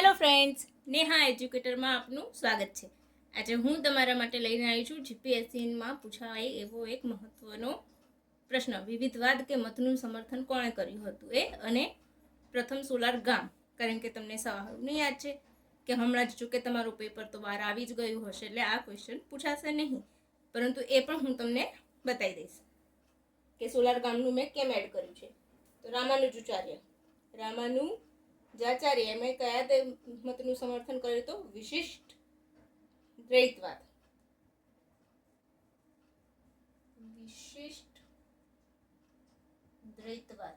Hello friends, Neha એજ્યુકેટરમાં આપનું સ્વાગત છે. આજે હું તમારા માટે લઈને આવી છું જીપીએસસીમાં પૂછાય એવો એક મહત્વનો પ્રશ્ન. વિવિધવાદ કે મતનું સમર્થન કોણે કર્યું હતું એ? અને પ્રથમ સોલાર ગામ, કારણ કે તમને સવારનું યાદ છે કે હમણાં જ જોકે તમારું પેપર તો બહાર આવી જ ગયું હશે એટલે આ ક્વેશ્ચન પૂછાશે નહીં. પરંતુ એ પણ હું તમને બતાવી દઈશ કે સોલાર ગામનું મેં કેમ એડ કર્યું છે? તો રામાનુજાચાર્ય રામાનુજાચાર્ય એમણે કયા મતનું સમર્થન કર્યું તો વિશિષ્ટ દ્વૈતવાદ. વિશિષ્ટ દ્વૈતવાદ.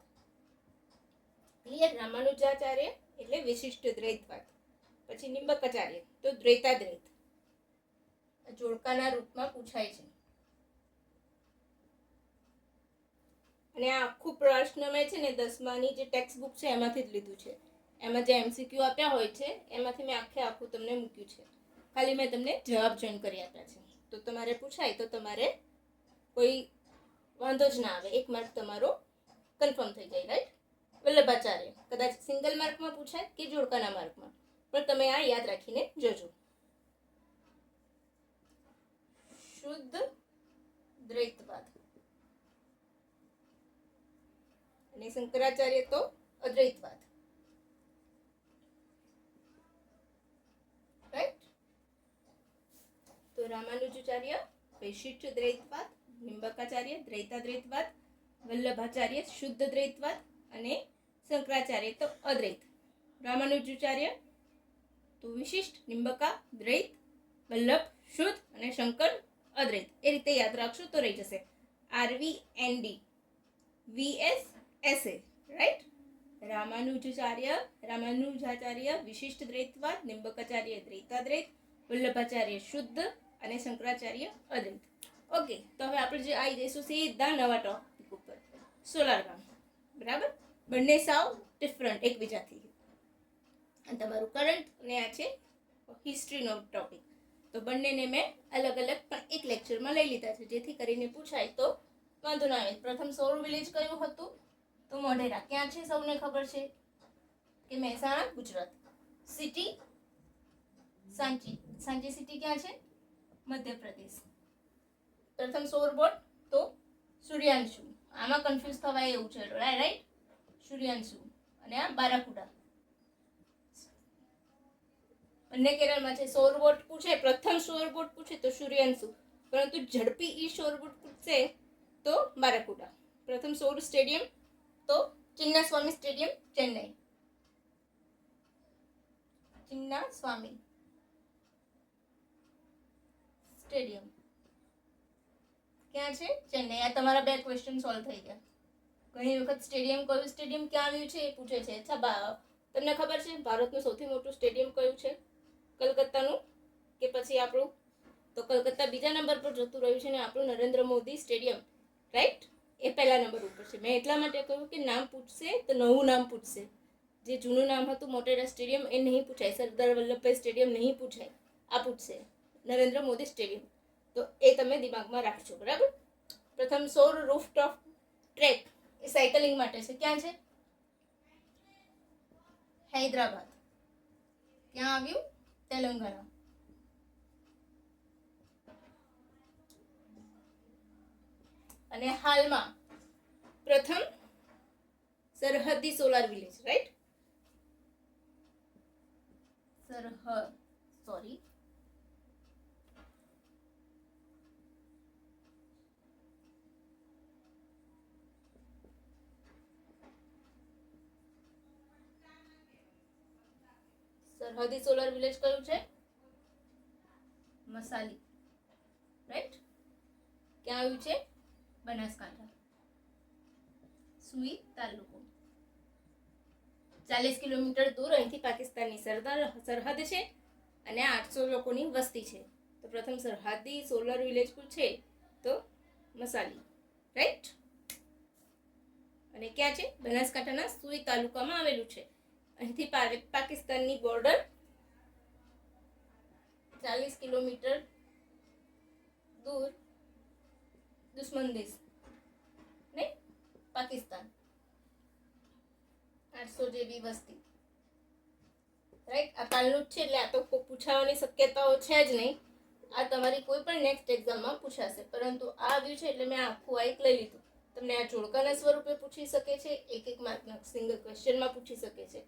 ક્લિયર? રામાનુજાચાર્ય એટલે વિશિષ્ટ દ્વૈતવાદ. પછી નિંબકાચાર્ય તો દ્વૈતાદ્વૈત. જોડકાના રૂપમાં પૂછાય છે. અને આ આખું પ્રશ્ન મેં છે ને દસમાની જે ટેક્સ્ટ બુક છે એમાંથી જ લીધું છે. એમાં જે એમસીક્યુ આપ્યા હોય છે, એમાંથી મેં આખે આખું તમને મૂક્યું છે. ખાલી મેં તમને જવાબ જોઈન કરી આપ્યા છે. તો તમારે પૂછાય તો તમારે કોઈ વાંધો જ ના આવે. એક માર્ક તમારો કન્ફર્મ થઈ જાય રાઈટ વલ્લભાચાર્ય, કદાચ સિંગલ માર્કમાં પૂછાય કે જોડકાના માર્કમાં પણ તમે આ યાદ રાખીને જોજો. શુદ્ધ દ્વૈતવાદ. અને શંકરાચાર્ય તો અદ્વૈતવાદ રાઈટ તો રામાનુજાચાર્ય, વૈશિષ્ટ દ્વૈતવાદ નિંબકાચાર્ય દ્વૈતાદ્વૈતવાદ વલ્લભાચાર્ય, શુદ્ધ દ્વૈતવાદ અને શંકરાચાર્ય તો અદ્વૈત. રામાનુજાચાર્ય તો વિશિષ્ટ, નિંબકા દ્વૈત વલ્લભ, શુદ્ધ અને શંકર, અદ્વૈત. એ રીતે યાદ રાખશો તો રહી જશે. R V N D V S S A right Ramanujacharya Ramanujacharya, વિશિષ્ટ દ્વૈતવાદ નિંબકાચાર્ય દ્વૈતાદ્વૈત વલ્લભાચાર્ય, શુદ્ધ અને શંકરાચાર્ય અદ્વૈત ઓકે તો હવે આપણે જે આવી જઈશું સીધા નવા ટોપિક ઉપર. સોલાર કામ બરાબર? બંને સાવ ડિફરન્ટ એકબીજાથી. અને તમારું કરંટ અને આ છે હિસ્ટ્રીનો ટોપિક તો બંનેને મેં અલગ અલગ પણ એક લેક્ચરમાં લઈ લીધા છે, જેથી કરીને પૂછાય તો વાંધો ના આવે. પ્રથમ સૌર વિલેજ કયું હતું? તો મોઢેરા. ક્યાં છે સૌને ખબર છે? કે મહેસાણા, ગુજરાત. સિટી સાંચી. સાંચી સિટી ક્યાં છે? મધ્યપ્રદેશ. પ્રથમ સૌર બોર્ડ તો? સૂર્યાંશુ. આમાં કન્ફ્યુઝ થવાય એવું છે. રાઈટ સૂર્યાંશુ. અને આ બારાકુડા. બંને કેરળમાં છે. સૌર બોટ પૂછે પ્રથમ સૌર બોટ પૂછે તો સૂર્યાંશુ. પરંતુ ઝડપી ઈ સૌર બોટ પૂછશે તો બારાકુડા. પ્રથમ સૌર સ્ટેડિયમ તો ચિન્ના સ્વામી સ્ટેડિયમ ચેન્નઈ. ચિન્ના સ્વામી સ્ટેડિયમ. ક્યાં છે? ચેન્નઈ. આ તમારા બે ક્વેશ્ચન સોલ્વ થઈ ગયા. ઘણી વખત સ્ટેડિયમ કયું સ્ટેડિયમ ક્યાં આવ્યું છે એ પૂછે છે. અચ્છા તમને ખબર છે ભારતનું સૌથી મોટું સ્ટેડિયમ કયું છે? કલકત્તાનું કે પછી આપણું? તો કલકત્તા બીજા નંબર પર જતું રહ્યું છે ને આપણું નરેન્દ્ર મોદી સ્ટેડિયમ. રાઈટ એ પહેલા નંબર ઉપર છે. મેં એટલા માટે કહ્યું કે નામ પૂછશે તો નવું નામ પૂછશે. જે જૂનું નામ હતું મોટેરા સ્ટેડિયમ, એ નહીં પૂછાય. સરદાર વલ્લભભાઈ સ્ટેડિયમ નહીં પૂછાય. આ પૂછશે. નરેન્દ્ર મોદી સ્ટેડિયમ. તો એ તમે દિમાગમાં રાખજો, બરાબર? પ્રથમ સૌર રૂફટોપ ટ્રેક એ સાયકલિંગ માટે છે. ક્યાં છે? હૈદરાબાદ. ક્યાં આવ્યું? તેલંગાણા. અને હાલમાં પ્રથમ સરહદી સોલાર વિલેજ, રાઈટ? સરહદ, સોરી. સરહદી સોલર વિલેજ કયું છે? મસાલી. રાઈટ ક્યાં આવ્યું છે? બનાસકાંઠા. સુઈ તાલુકો. ચાલીસ કિલોમીટર દૂર અહીંથી પાકિસ્તાનની સરદાર સરહદ છે અને આઠસો લોકોની વસ્તી છે. તો પ્રથમ સરહદી સોલર વિલેજ છે? તો મસાલી. રાઈટ અને ક્યાં છે? બનાસકાંઠાના સુઈ તાલુકામાં આવેલું છે. અહીંથી પાકિસ્તાનની બોર્ડર ચાલીસ કિલોમીટર દૂર દુશ્મન દેશ, ને પાકિસ્તાન. આઠસો જેવી વસ્તી. રાઈટ આ કાલનું જ છે એટલે આ તો પૂછાવાની શક્યતાઓ છે જ નહીં. આ તમારી કોઈ પણ નેક્સ્ટ એક્ઝામમાં પૂછાશે. પરંતુ આ આવ્યું છે એટલે મેં આખું આ એક લઈ લીધું. તમને આ જોડકાના સ્વરૂપે પૂછી શકે છે, એક એક માર્કના સિંગલ ક્વેશ્ચનમાં પૂછી શકે છે.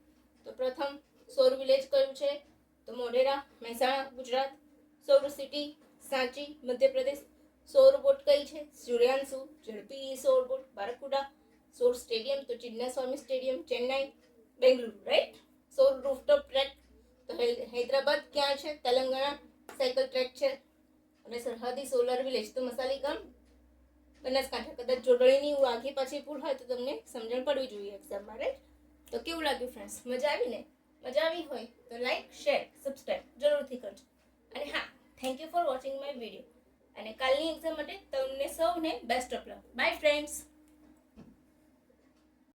પ્રથમ સોર વિલેજ કયું છે? તો મોઢેરા, મહેસાણા, ગુજરાત. સૌર સિટી, સાંચી, મધ્યપ્રદેશ. સૌર બોટ કઈ છે? સૂર્યાંશુ, ઝડપી સૌર બોટ, બારકુડા. સૌર સ્ટેડિયમ, તો ચિન્નાસ્વામી સ્ટેડિયમ, ચેન્નાઈ, બેંગલુરુ રાઈટ સૌર રૂફટોપ ટ્રેક. તો હૈદરાબાદ ક્યાં છે? તેલંગાણા, સાયકલ ટ્રેક છે. અને સરહદી સોલર વિલેજ, તો મસાલી ગામ બનાસકાંઠા, કદાચ જોડણીની આગી પાછી ભૂલ હોય તો તમને સમજણ પડવી જોઈએ એક્ઝામમાં રાઈટ તો કેવું લાગ્યું ફ્રેન્ડ્સ મજા આવી ને? મજા આવી હોય તો લાઈક શેર સબસ્ક્રાઈબ જરૂરથી કરજો. અને હા thank you for watching my video અને કાલની એક્ઝામ માટે તમને સૌને best of luck bye friends